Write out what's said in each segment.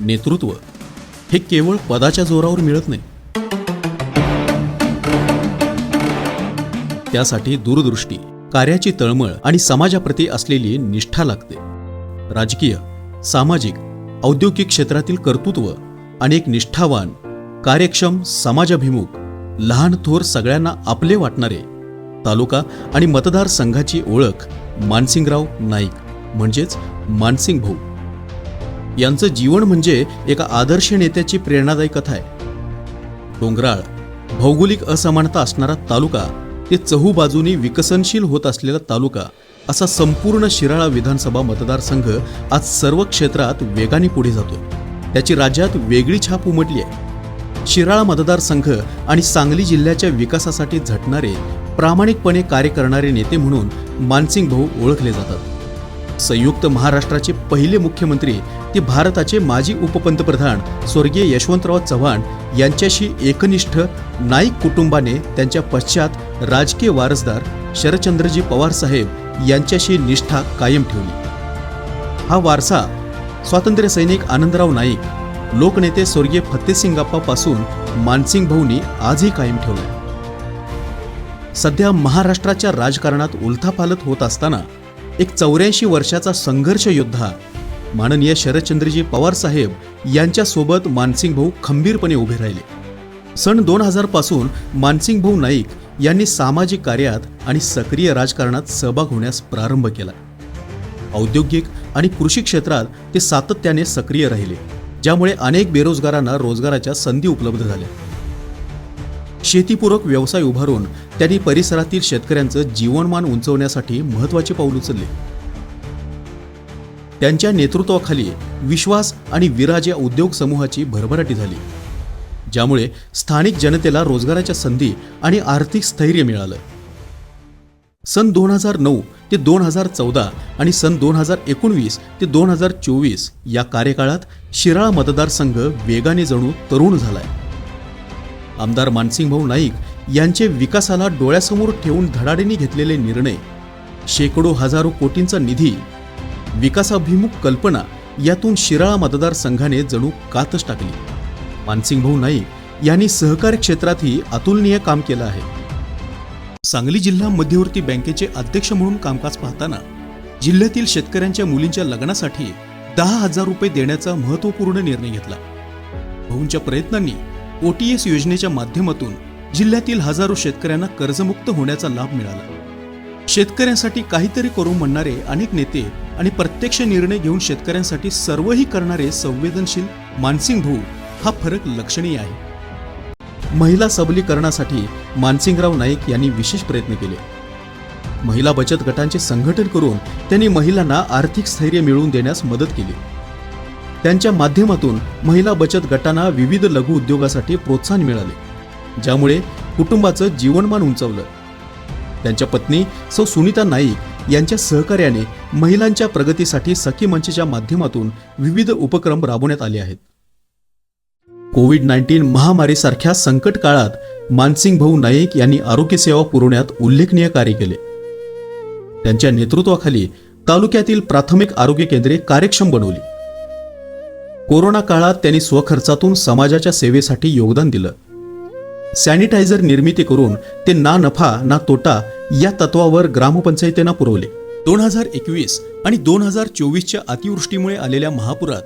नेतृत्व हे केवळ पदाच्या जोरावर मिळत नाही. त्यासाठी दूरदृष्टी कार्याची तळमळ आणि समाजाप्रती असलेली निष्ठा लागते. राजकीय सामाजिक औद्योगिक क्षेत्रातील कर्तृत्व आणि एक निष्ठावान कार्यक्षम समाजाभिमुख लहान थोर सगळ्यांना आपले वाटणारे तालुका आणि मतदारसंघाची ओळख मानसिंगराव नाईक म्हणजेच मानसिंग भाऊ यांचं जीवन म्हणजे एका आदर्श नेत्याची प्रेरणादायी कथा आहे. डोंगराळ भौगोलिक असमानता असणारा तालुका ते चहूबाजूनी विकसनशील होत असलेला तालुका असा संपूर्ण शिराळा विधानसभा मतदारसंघ आज सर्व क्षेत्रात वेगाने पुढे जातो. त्याची राज्यात वेगळी छाप उमटली आहे. शिराळा मतदारसंघ आणि सांगली जिल्ह्याच्या विकासासाठी झटणारे प्रामाणिकपणे कार्य करणारे नेते म्हणून मानसिंग भाऊ ओळखले जातात. संयुक्त महाराष्ट्राचे पहिले मुख्यमंत्री की भारताचे माजी उपपंतप्रधान स्वर्गीय यशवंतराव चव्हाण यांच्याशी एकनिष्ठ नाईक कुटुंबाने त्यांच्या पश्चात राजकीय वारसदार शरदचंद्रजी पवार साहेब यांच्याशी निष्ठा कायम ठेवली. हा वारसा स्वातंत्र्य सैनिक आनंदराव नाईक लोकनेते स्वर्गीय फत्तेसिंगाप्पापासून मानसिंग भाऊनी आजही कायम ठेवला सध्या महाराष्ट्राच्या राजकारणात उलथापालथ होत असताना एक चौऱ्याऐंशी वर्षाचा संघर्ष योद्धा माननीय शरदचंद्रजी पवार साहेब यांच्यासोबत मानसिंग भाऊ खंबीरपणे उभे राहिले. सन दोन हजारपासून मानसिंग भाऊ नाईक यांनी सामाजिक कार्यात आणि सक्रिय राजकारणात सहभाग होण्यास प्रारंभ केला. औद्योगिक आणि कृषी क्षेत्रात ते सातत्याने सक्रिय राहिले ज्यामुळे अनेक बेरोजगारांना रोजगाराच्या संधी उपलब्ध झाल्या. शेतीपूरक व्यवसाय उभारून त्यांनी परिसरातील शेतकऱ्यांचं जीवनमान उंचवण्यासाठी महत्त्वाचे पाऊल उचलले. त्यांच्या नेतृत्वाखाली विश्वास आणि विराज या उद्योग समूहाची भरभराटी झाली ज्यामुळे स्थानिक जनतेला रोजगाराच्या संधी आणि आर्थिक स्थैर्य मिळालं. सन दोन हजार नऊ ते दोन हजार चौदा आणि सन दोन हजार एकोणवीस ते दोन हजार चोवीस या कार्यकाळात शिराळा मतदारसंघ वेगाने जणू तरुण झालाय. आमदार मानसिंगभाऊ नाईक यांचे विकासाला डोळ्यासमोर ठेवून धडाडीने घेतलेले निर्णय शेकडो हजारो कोटींचा निधी विकासाभिमुख कल्पना यातून शिराळा मतदारसंघाने जणू कातच टाकली. मानसिंग भाऊ नाईक यांनी सहकारी क्षेत्रातही अतुलनीय काम केलं आहे. सांगली जिल्हा मध्यवर्ती बँकेचे अध्यक्ष म्हणून कामकाज पाहताना जिल्ह्यातील शेतकऱ्यांच्या मुलींच्या लग्नासाठी दहा हजार रुपये देण्याचा महत्त्वपूर्ण निर्णय घेतला. भाऊंच्या प्रयत्नांनी ओटीएस योजनेच्या माध्यमातून जिल्ह्यातील हजारो शेतकऱ्यांना कर्जमुक्त होण्याचा लाभ मिळाला. शेतकऱ्यांसाठी काहीतरी करू म्हणणारे अनेक नेते आणि प्रत्यक्ष निर्णय घेऊन शेतकऱ्यांसाठी सर्वही करणारे संवेदनशील मानसिंग भाऊ हा फरक लक्षणीय आहे. महिला सबलीकरणासाठी मानसिंगराव नाईक यांनी विशेष प्रयत्न केले. महिला बचत गटांचे संघटन करून त्यांनी महिलांना आर्थिक स्थैर्य मिळवून देण्यास मदत केली. त्यांच्या माध्यमातून महिला बचत गटांना विविध लघु उद्योगासाठी प्रोत्साहन मिळाले ज्यामुळे कुटुंबाचं जीवनमान उंचावलं. त्यांच्या पत्नी सौ सुनीता नाईक यांच्या सहकार्याने महिलांच्या प्रगतीसाठी सखी मंचच्या माध्यमातून विविध उपक्रम राबवण्यात आले आहेत. कोविड नाईन्टीन महामारीसारख्या संकट काळात मानसिंग भाऊ नाईक यांनी आरोग्यसेवा पुरवण्यात उल्लेखनीय कार्य केले. त्यांच्या नेतृत्वाखाली तालुक्यातील प्राथमिक आरोग्य केंद्रे कार्यक्षम बनवली. कोरोना काळात त्यांनी स्वखर्चातून समाजाच्या सेवेसाठी योगदान दिलं. सॅनिटायझर निर्मिती करून ते ना नफा ना तोटा या तत्वावर ग्रामपंचायतींना पुरवले. दोन हजार एकवीस आणि दोन हजार चोवीसच्या अतिवृष्टीमुळे आलेल्या महापुरात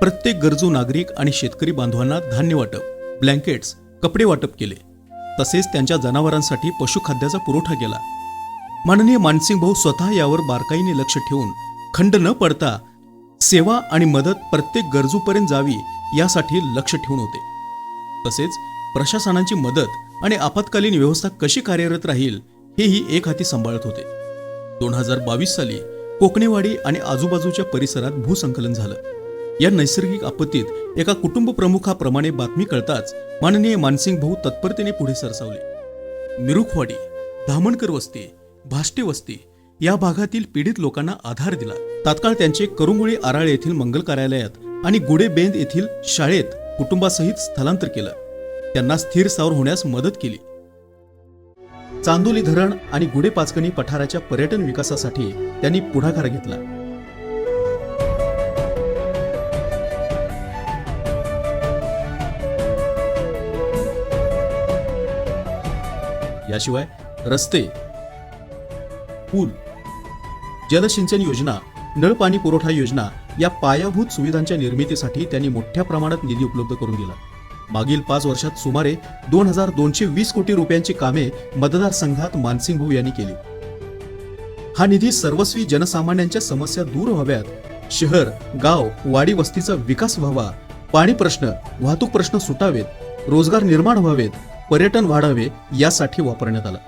प्रत्येक गरजू नागरिक आणि शेतकरी बांधवांना धान्य वाटप ब्लँकेट्स कपडे वाटप केले. तसेच त्यांच्या जनावरांसाठी पशुखाद्याचा पुरवठा केला. माननीय मानसिंग भाऊ स्वतः यावर बारकाईने लक्ष ठेवून खंड न पडता सेवा आणि मदत प्रत्येक गरजूपर्यंत जावी यासाठी लक्ष ठेवून होते. तसेच प्रशासनाची मदत आणि आपत्कालीन व्यवस्था कशी कार्यरत राहील हेही एक हाती सांभाळत होते. दोन हजार बावीस साली कोकणेवाडी आणि आजूबाजूच्या परिसरात भूसंकलन झालं. या नैसर्गिक आपत्तीत एका कुटुंब प्रमुखाप्रमाणे बातमी कळताच माननीय मानसिंग भाऊ तत्परतेने पुढे सरसावले. मिरुखवाडी धामणकर वस्ती भाष्टे वस्ती या भागातील पीडित लोकांना आधार दिला. तात्काळ त्यांचे करुंगुळी आराळे येथील मंगल कार्यालयात आणि गुडेबेंद येथील शाळेत कुटुंबासहित स्थलांतर केलं. त्यांना स्थिर सावर होण्यास मदत केली. चांदोली धरण आणि गुडे पाचकणी पठाराच्या पर्यटन विकासासाठी त्यांनी पुढाकार घेतला. याशिवाय रस्ते पूल जलसिंचन योजना नळ पाणी पुरवठा योजना या पायाभूत सुविधांच्या निर्मितीसाठी त्यांनी मोठ्या प्रमाणात निधी उपलब्ध करून दिला. मागील पाच वर्षात सुमारे दोन हजार दोनशे वीस कोटी रुपयांची कामे मतदारसंघात मानसिंग भाऊ यांनी केली. हा निधी सर्वस्वी जनसामान्यांच्या समस्या दूर व्हाव्यात. शहर गाव वाडी वस्तीचा विकास व्हावा. पाणी प्रश्न वाहतूक प्रश्न सुटावेत. रोजगार निर्माण व्हावेत. पर्यटन वाढावे यासाठी वापरण्यात आला.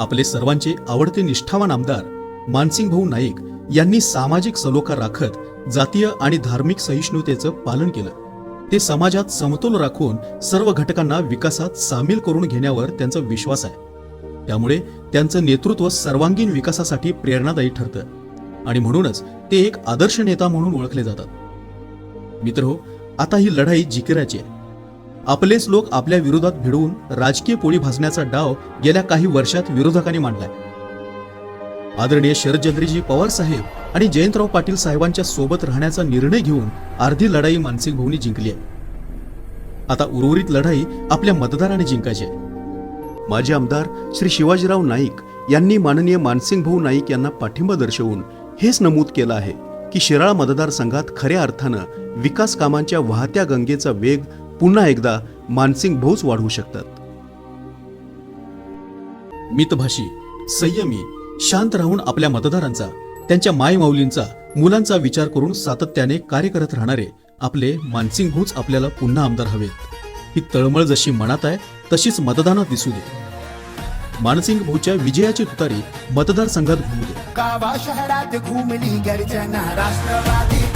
आपले सर्वांचे आवडते निष्ठावान आमदार मानसिंग भाऊ नाईक यांनी सामाजिक सलोखा राखत जातीय आणि धार्मिक सहिष्णुतेचं पालन केलं. ते समाजात समतोल राखून सर्व घटकांना विकासात सामील करून घेण्यावर त्यांचा विश्वास आहे. त्यामुळे त्यांचं नेतृत्व सर्वांगीण विकासासाठी प्रेरणादायी ठरतं. आणि म्हणूनच ते एक आदर्श नेता म्हणून ओळखले जातात. मित्र हो आता ही लढाई जिकिराची आहे. आपलेच लोक आपल्या विरोधात भिडवून राजकीय पोळी भाजण्याचा डाव गेल्या काही वर्षात विरोधकांनी मांडलाय. आदरणीय शरदचंद्रजी पवार साहेब आणि जयंतराव पाटील साहेबांच्या सोबत राहण्याचा निर्णय घेऊन अर्धी लढाई मानसिंग भाऊनी जिंकली आहे. आता उर्वरित लढाई आपल्या मतदाराने जिंकायची आहे. माजी आमदार श्री शिवाजीराव नाईक यांनी माननीय मानसिंग भाऊ नाईक यांना पाठिंबा दर्शवून हेच नमूद केलं आहे की शिराळा मतदारसंघात खऱ्या अर्थानं विकास कामांच्या वाहत्या गंगेचा वेग पुन्हा एकदा मानसिंग भाऊच वाढवू शकतात. मितभाषी संयमी शांत राहून आपल्या मतदारांचा त्यांच्या मायमाऊलींचा मुलांचा विचार करून सातत्याने कार्य करत राहणारे आपले मानसिंग भाऊच आपल्याला पुन्हा आमदार हवेत. ही तळमळ जशी मनात आहे तशीच मतदानात दिसू दे. मानसिंग भाऊच्या विजयाची तुतारी मतदारसंघात घुमू दे. शहरात घुमली गर्जना राष्ट्रवादी